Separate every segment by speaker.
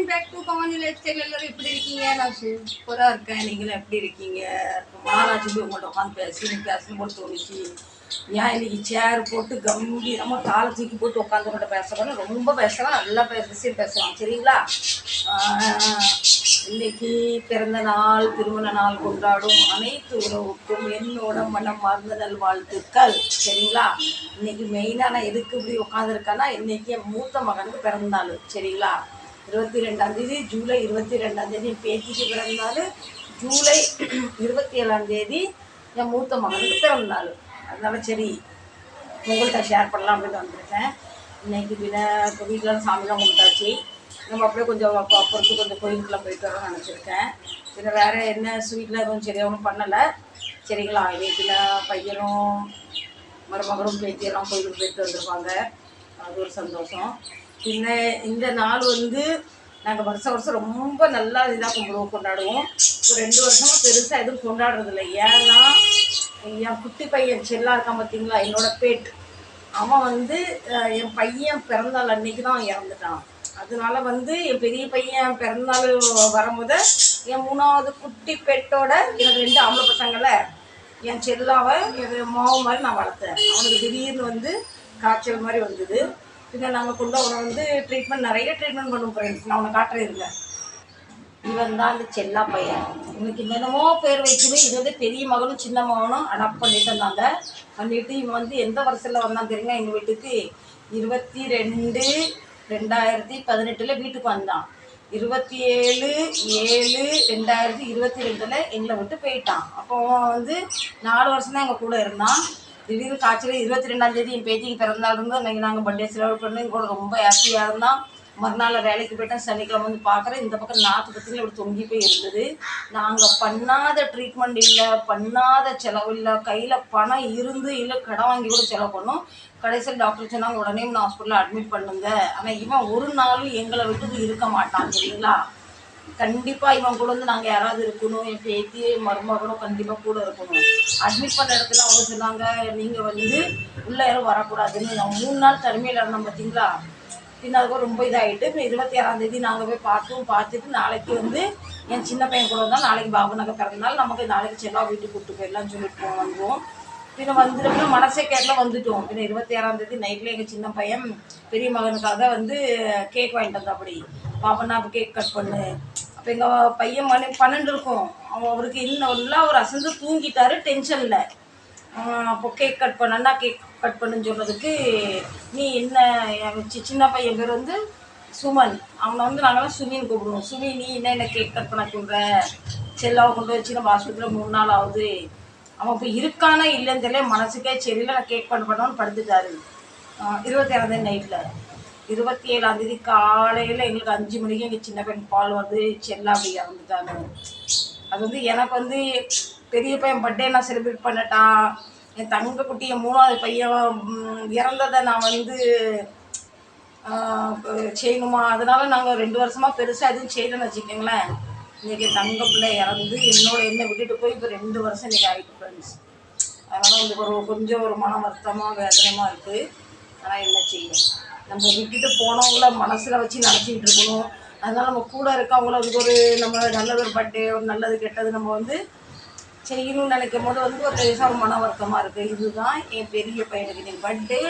Speaker 1: And back to கமனி life style எல்லாரும் எப்படி இருக்கீங்க? நான் சூப்பராக இருக்கேன். நீங்களும் எப்படி இருக்கீங்க? மகாராஜி போய் உங்கள்கிட்ட உட்காந்து பேசி பேசணும் போல தோணுச்சு. ஏன் இன்னைக்கு சேர் போட்டு கம்பீரமாக காலை தூக்கி போட்டு உட்காந்து உங்கள்கிட்ட பேசுகிறோம் ரொம்ப பேசலாம் நல்லா பேசி பேசலாம் சரிங்களா? இன்னைக்கு பிறந்த நாள் திருமண நாள் கொண்டாடும் அனைத்து உறவுக்கும் என்னோட மனம் மறந்த நல் வாழ்த்துக்கள் சரிங்களா? இன்னைக்கு மெயினாக நான் எதுக்கு இப்படி உட்காந்துருக்கேன்னா இன்னைக்கு என் மூத்த மகனுக்கு பிறந்த நாள். சரிங்களா? இருபத்தி ரெண்டாம் தேதி ஜூலை இருபத்தி ரெண்டாம் தேதி என் பேத்திக்கு பிறந்த நாள் ஜூலை இருபத்தி ஏழாம் தேதி என் மூத்த மகனுக்கு பிறந்த நாள் அதனால சரி உங்கள்கிட்ட ஷேர் பண்ணலாம் அப்படின்னு வந்திருக்கேன். இன்னைக்கு பின்ன இப்போ வீட்டில் சாமிலாம் கும்பிட்டாச்சு. நம்ம அப்படியே கொஞ்சம் அப்போ பொறுத்து கொஞ்சம் கோயிலுக்குலாம் போயிட்டு வரோம் நினச்சிருக்கேன். பின்ன வேறு என்ன ஸ்வீட்டில் எதுவும் சரியாக ஒன்றும் பண்ணலை. சரிங்களா? வீட்டில் பையனும் மருமகளும் பேத்தியெல்லாம் கோயிலுக்கு போயிட்டு வந்திருப்பாங்க அது ஒரு சந்தோஷம். பின்ன இந்த நாள் வந்து நாங்கள் வருஷம் வருஷம் ரொம்ப நல்லா இதாக கும்பிடுவோம் கொண்டாடுவோம். இப்போ ரெண்டு வருஷமும் பெருசாக எதுவும் கொண்டாடுறது இல்லை. ஏன்னா என் குட்டி பையன் செல்லா இருக்கான் பார்த்தீங்களா என்னோட பேட். அவன் வந்து என் பையன் பிறந்தநாள் அன்னைக்கு தான் இறந்துட்டான். அதனால வந்து என் பெரிய பையன் பிறந்தநாள் வரும்போது என் மூணாவது குட்டி பெட்டோட எனக்கு ரெண்டு ஆம்பளை பசங்களை என் செல்லாவை என் மாவு மாதிரி நான் வளர்த்தேன். அவனுக்கு திடீர்னு வந்து காய்ச்சல் மாதிரி வந்தது. பின்ன நாங்கள் கொண்டு அவனை வந்து ட்ரீட்மெண்ட் நிறைய ட்ரீட்மெண்ட் பண்ணுவோம் ஃப்ரெண்ட்ஸ் நான் அவனை காட்டுறேன் இருங்க. இவன் தான் அந்த செல்லா பையன். இவனுக்கு என்னென்னமோ பேர் வைக்குது. இது வந்து பெரிய மகனும் சின்ன மகனும் அடாப்ட் பண்ணிட்டு இருந்தாங்க. பண்ணிட்டு இவன் வந்து எந்த வருஷத்தில் வந்தான் தெரியுங்க எங்கள் வீட்டுக்கு இருபத்தி ரெண்டு ரெண்டாயிரத்தி பதினெட்டில் வீட்டுக்கு வந்தான். இருபத்தி ஏழு ஏழு ரெண்டாயிரத்தி இருபத்தி ரெண்டில் எங்களை விட்டு போயிட்டான். அப்போ வந்து நாலு வருஷம் தான் எங்கள் கூட இருந்தான். திடீர்னு காய்ச்சல் இருபத்தி ரெண்டாம் தேதி என் பேத்திக்கு பிறந்தாள் இருந்து அன்றைக்கி நாங்கள் பர்த்டே செலவு பண்ணி கூட ரொம்ப ஹாப்பியாக இருந்தோம் மறுநாள் வேலைக்கு போயிட்டேன். சனிக்கிழமை வந்து பார்க்குறேன் இந்த பக்கம் நாற்று பத்தியில் இப்படி தொங்கி போய் இருந்தது நாங்கள் பண்ணாத ட்ரீட்மெண்ட் இல்லை பண்ணாத செலவு இல்லை. கையில் பணம் இருந்து இல்லை கடன் வாங்கி கூட செலவு பண்ணோம். கடைசியில் டாக்டர் சொன்னாங்க உடனே நான் ஹாஸ்பிட்டலில் அட்மிட் பண்ணுங்க. ஆனால் இவன் ஒரு நாளும் எங்களை விட்டு இருக்க மாட்டான் சரிங்களா? கண்டிப்பாக இவன் கூட வந்து நாங்கள் யாராவது இருக்கணும் என் பேத்தி மருமகனும் கண்டிப்பாக கூட இருக்கணும். அட்மிட் பண்ண இடத்துல அவங்க சொன்னாங்க நீங்கள் வந்து உள்ளே யாரும் வரக்கூடாதுன்னு. நான் மூணு நாள் தனிமையில் இருந்தோம் பார்த்தீங்களா பின்ன ரொம்ப இதாகிட்டு இப்போ இருபத்தி ஆறாம் தேதி நாங்கள் போய் பார்த்தோம் பார்த்துட்டு நாளைக்கு வந்து என் சின்ன பையன் கூட வந்தால் நாளைக்கு பாபு நகர் பிறந்தனால நமக்கு நாளைக்கு செல்லா வீட்டுக்கு கூப்பிட்டு போயிடலாம்னு சொல்லிட்டு போவோம் வந்துடுவோம் பின்ன வந்துட்டு மனசே கேட்கல வந்துட்டோம். பின்ன இருபத்தி ஆறாம் தேதி நைட்டில் எங்கள் சின்ன பையன் பெரிய மகனுக்காக வந்து கேக் வாங்கிட்டு வந்தா அப்படி பாப்பா அப்போ கேக் கட் பண்ணு அப்போ எங்கள் பையன் மணி பன்னெண்டு இருக்கும். அவன் அவருக்கு இன்னும் நல்லா ஒரு அசந்து தூங்கிட்டாரு டென்ஷனில் அப்போ கேக் கட் பண்ணா கேக் கட் பண்ணுன்னு சொல்கிறதுக்கு நீ என்ன சின்ன பையன் பேர் வந்து சுமன். அவனை வந்து நாங்களாம் சுமின்னு கூப்பிடுவோம். சுமி நீ என்ன என்ன கேக் கட் பண்ண சொல்கிற செல்லாவை கொண்டு வச்சு நம்ம ஆஸ்பத்திரியில் மூணு நாள் ஆகுது. அவன் இப்போ இருக்கானா இல்லைன்னு தெரியல. மனசுக்கே சரியில்லை. நான் கேக் பண்ண பண்ணோன்னு படுத்துட்டாரு. இருபத்தி ஏழாம் தேதி நைட்டில் இருபத்தி ஏழாம் தேதி காலையில் எங்களுக்கு அஞ்சு மணிக்கு எங்கள் சின்ன பையன் பால் வந்து செல்லா அப்படி இறந்துட்டாங்க அது வந்து எனக்கு வந்து பெரிய பையன் பர்த்டே நான் செலிப்ரேட் பண்ணட்டான். என் தங்க குட்டியை மூணாவது பையன் இறந்ததை நான் வந்து செய்யணுமா? அதனால நாங்கள் ரெண்டு வருஷமாக பெருசாக எதுவும் செய்யலன்னு வச்சுக்கோங்களேன். இன்னைக்கு தங்க பிள்ளை இறந்து என்னோட என்னை விட்டுட்டு போய் இப்போ ரெண்டு வருஷம் இன்னைக்கு ஆகிட்டு ஃப்ரெண்ட்ஸ் அதனால் வந்து ஒரு கொஞ்சம் ஒரு மன வருத்தமாக வேதனமாக இருக்குது ஆனால் என்ன செய்ய? நம்ம விட்டுட்டு போனவங்கள மனசில் வச்சு நினச்சிக்கிட்டு இருக்கணும். அதனால் நம்ம கூட இருக்கவங்கள அதுக்கு ஒரு நம்ம நல்லது ஒரு பட்டு ஒரு நல்லது கெட்டது நம்ம வந்து செய்யணும்னு நினைக்கும் போது வந்து ஒரு லேசாக மன வருத்தமாக இருக்குது இதுதான் என் பெரிய பையனுக்கு இன்னைக்கு பர்த்டே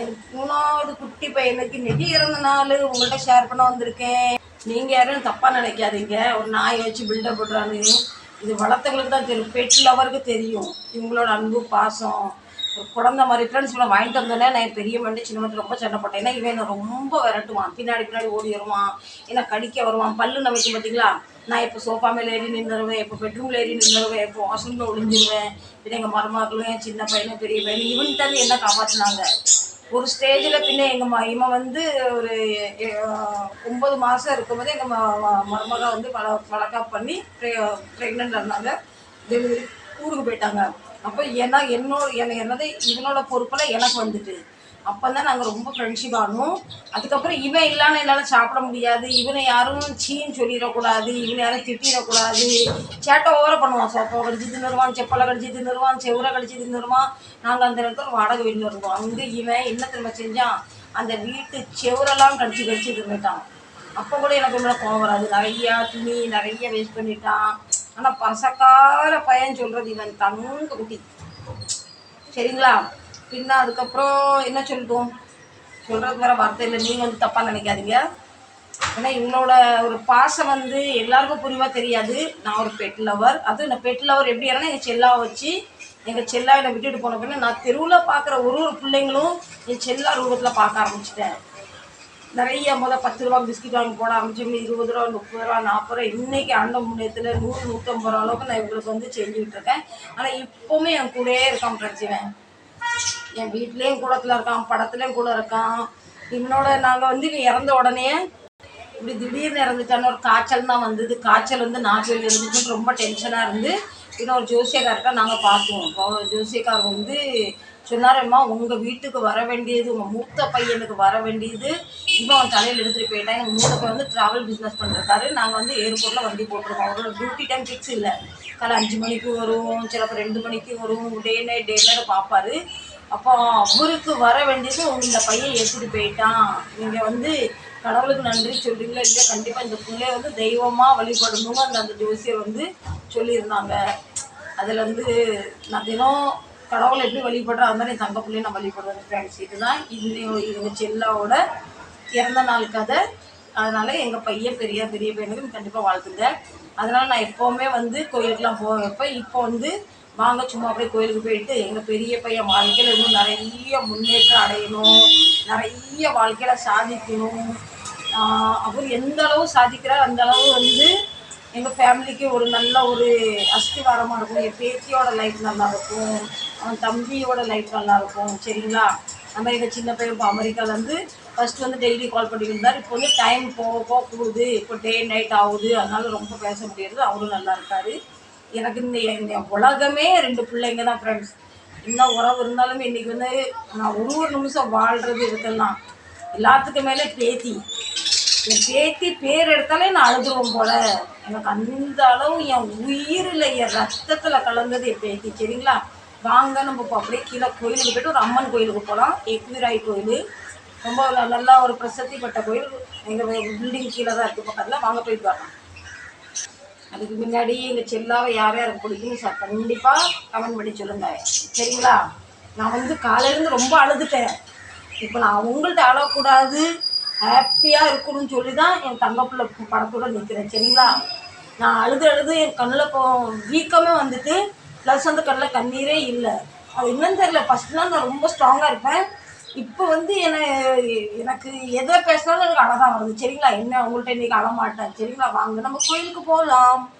Speaker 1: என் மூணாவது குட்டி பையனுக்கு இன்னைக்கு இறந்த நாள். உங்கள்கிட்ட ஷேர் பண்ண வந்திருக்கேன். நீங்கள் யாரும் தப்பாக நினைக்காதீங்க. ஒரு நாயை வச்சு பில்டப் பண்ணுறாங்க இது வளர்த்தவங்களுக்கு தான் தெரியும். பெட் லவருக்கு தெரியும். இவங்களோட அன்பு பாசம். ஒரு குழந்த மாதிரி ஃப்ரெண்ட்ஸ் இவனை வாங்கிட்டு வந்தோடனே நான் பெரிய மண்டி சின்ன மண்டி ரொம்ப சண்டை போட்டேன் ஏன்னா இவன் என்னை ரொம்ப விரட்டுவான். பின்னாடி பின்னாடி ஓடி வருவான். என்ன கடிக்க வருவான். பல்லு நமக்கு பார்த்தீங்களா நான் இப்போ சோஃபா மேலே ஏறி நின்றுருவேன் இப்போ பெட்ரூமில் ஏறி நின்றுருவேன் இப்போ வாஷ்ரூமில் ஒளிஞ்சிருவேன். பின்ன எங்கள் மருமகளும் என் சின்ன பையனும் பெரிய பையனும் இவன்கிட்ட என்ன காப்பாற்றினாங்க ஒரு ஸ்டேஜில் பின்ன எங்கள் ம இவன் வந்து ஒரு ஒம்பது ஒன்பது மாதம் இருக்கும்போது எங்கள் ம வந்து வள வளர்க்கப் பண்ணி ப்ரெக்னெண்ட் இருந்தாங்க டெலிவரி ஊருக்கு போயிட்டாங்க. அப்போ ஏன்னா என்னோட என்ன என்னது இவனோட பொறுப்பில் எனக்கு வந்துட்டு. அப்போ தான் நாங்கள் ரொம்ப ஃப்ரெண்ட்ஷிப் ஆனோம். அதுக்கப்புறம் இவன் இல்லாமல் என்னால் சாப்பிட முடியாது. இவனை யாரும் சீன்னு சொல்லிடக்கூடாது. இவனை யாரும் திட்டிடக்கூடாது. சேட்டை ஓவர பண்ணுவான். சோப்பா கடிச்சு தின்னுருவான் செப்பலை கடிச்சு தின்னுருவான் செவரை கடிச்சு தின்னுருவான். நாங்கள் அந்த இடத்துல வாடகை வீட்டில் இருந்தோம். அங்கே இவன் என்ன திரும்ப செஞ்சான்? அந்த வீட்டு செவரெல்லாம் கடிச்சு கடிச்சு தின்னுட்டான். அப்போ கூட எனக்கு உள்ள கோவம் வராது. நிறையா துணி நிறைய வேஸ்ட் பண்ணிட்டான். ஆனால் பசக்கார பையன் சொல்கிறது இவன் தங்க குட்டி. சரிங்களா? பின்ன அதுக்கப்புறம் என்ன சொல்லிட்டோம்? சொல்கிறது வேற வார்த்தை இல்லை. நீங்கள் வந்து தப்பாக நினைக்காதீங்க. ஏன்னா இவங்களோட ஒரு பாசம் வந்து எல்லாருக்கும் புரியுமா தெரியாது. நான் ஒரு பெட் லவர் அதுவும் இந்த பெட் லவர் எப்படி ஏன்னா எங்கள் செல்லாவை வச்சு எங்கள் செல்லா என்னை விட்டுட்டு போன பின்ன நான் தெருவில் பார்க்குற ஒரு ஒரு பிள்ளைங்களும் என் செல்லா ரூபத்தில் பார்க்க ஆரம்பிச்சிட்டேன். நிறைய முதல் பத்து ரூபா பிஸ்கட் வாங்கி போட ஆரம்பிச்சு இருபது ரூபா முப்பது ரூபா நாற்பது ரூபா. இன்னைக்கு ஆண்ட முன்னேற்றத்தில் நூறு நூற்றம்பது ரூபா அளவுக்கு நான் இவங்களுக்கு வந்து செஞ்சுக்கிட்டு இருக்கேன் ஆனால் இப்போவுமே என் கூடயே இருக்கான் பிரச்சனை என் வீட்லேயும் கூடத்தில் இருக்கான் படத்துலேயும் கூட இருக்கான். என்னோட நாங்கள் வந்து இறந்த உடனே இப்படி திடீர்னு இறந்துட்டான்னு ஒரு காய்ச்சல் தான் வந்தது. காய்ச்சல் வந்து நாட்டில் இருந்துச்சுன்னு ரொம்ப டென்ஷனாக இருந்து இன்னும் ஒரு நாங்கள் பார்த்தோம் இப்போ ஜோசியக்கார் வந்து சொன்னாரம்மா உங்கள் வீட்டுக்கு வர வேண்டியது உங்கள் மூத்த பையனுக்கு வர வேண்டியது. இப்போ அவன் தலையில் எடுத்துகிட்டு போயிட்டான் எங்கள் மூத்த பையன் வந்து ட்ராவல் பிஸ்னஸ் பண்ணிருக்காரு நாங்கள் வந்து ஏர்போர்ட்டில் வண்டி போட்டிருக்கோம். அவரோட டியூட்டி டைம் ஃபிக்ஸ் இல்லை. காலை அஞ்சு மணிக்கு வரும் சிலப்போ ரெண்டு மணிக்கு வரும். டே நைட் டே நைட் பார்ப்பாரு அப்போ அவருக்கு வர வேண்டியது இந்த பையன் எடுத்துகிட்டு போயிட்டான். நீங்கள் வந்து கடவுளுக்கு நன்றி சொல்கிறீங்களா இல்லையா? கண்டிப்பாக இந்த பிள்ளைய வந்து தெய்வமாக வழிபடணும்னு அந்த அந்த ஜோசியர் வந்து சொல்லியிருந்தாங்க. அதில் வந்து நான் தினம் கடவுளை எப்படி வழிபடுறோம் அது மாதிரி தங்க பிள்ளையும் நான் வழிபடுவேன் ஃப்ரெண்ட்ஸ் இதுதான் இன்னும் இவங்க செல்லாவோட இறந்த நாள் கதை. அதனால் எங்கள் பையன் பெரிய பெரிய பையனுக்கு கண்டிப்பாக வாழ்த்துங்க. அதனால் நான் எப்போவுமே வந்து கோயிலுக்குலாம் போக வைப்பேன் இப்போ வந்து வாங்க சும்மா அப்படியே கோயிலுக்கு போயிட்டு எங்கள் பெரிய பையன் வாழ்க்கையில் இன்னும் நிறைய முன்னேற்றம் அடையணும் நிறைய வாழ்க்கையில் சாதிக்கணும். அவர் எந்த அளவு சாதிக்கிறார் அந்த அளவு வந்து எங்கள் ஃபேமிலிக்கு ஒரு நல்ல ஒரு அஸ்திவாரமாக இருக்கும் என் பேத்தியோட லைஃப் நல்லா இருக்கும். அவன் தம்பியோட லைஃப் நல்லாயிருக்கும் சரிங்களா? நம்ம எங்கள் சின்ன பையன் இப்போ அமெரிக்காலேருந்து ஃபஸ்ட்டு வந்து டெய்லி கால் பண்ணியிருந்தார் இருந்தார் இப்போ வந்து டைம் போக போக கூடுது. இப்போ டே நைட் ஆகுது. அதனால ரொம்ப பேச முடியாது அவரும் நல்லா இருக்காரு எனக்கு இந்த இந்த உலகமே ரெண்டு பிள்ளைங்க தான் ஃப்ரெண்ட்ஸ் என்ன உறவு இருந்தாலுமே இன்றைக்கி வந்து நான் ஒரு ஒரு நிமிஷம் வாழ்கிறது இருக்கலாம் எல்லாத்துக்கும் மேலே பேத்தி. என் பேத்தி பேர் எடுத்தாலே நான் அழுதுருவோம் போல. எனக்கு அந்த அளவு என் உயிரில் என் ரத்தத்தில் கலந்தது என் பேத்தி சரிங்களா? வாங்க நம்ம இப்போ அப்படியே கீழே கோயிலுக்கு போயிட்டு ஒரு அம்மன் கோயிலுக்கு போகலாம் எக்விராய் கோயில். ரொம்ப நல்லா ஒரு பிரசித்தி பெற்ற கோயில். எங்கள் பில்டிங் கீழே தான் இருக்குது பக்கத்தில். வாங்க போயிட்டு வரலாம். அதுக்கு முன்னாடி எங்கள் செல்லாவை யார் யாருக்கு பிடிக்கும்னு சார் கண்டிப்பாக கமெண்ட் பண்ணி சொல்லுங்கள் சரிங்களா? நான் வந்து காலையிலேருந்து ரொம்ப அழுதுட்டேன். இப்போ நான் அவங்கள்ட்ட அழக்கூடாது ஹாப்பியாக இருக்கணும்னு சொல்லி தான் என் தங்கப்பிள்ளை படத்தோட நிற்கிறேன் சரிங்களா? நான் அழுது அழுது என் கண்ணில் இப்போ வீக்கமே வந்துட்டு ப்ளஸ் அந்த கடலில் கண்ணீரே இல்லை. அது என்னன்னு தெரியல. ஃபஸ்ட்லாம் நான் ரொம்ப ஸ்ட்ராங்காக இருப்பேன். இப்போ வந்து என்ன எனக்கு எதை பேசினாலும் எனக்கு அழகாக வருது. சரிங்களா? என்ன? உங்கள்கிட்ட இன்றைக்கி அழமாட்டேன். சரிங்களா? வாங்க. நம்ம கோயிலுக்கு போகலாம்.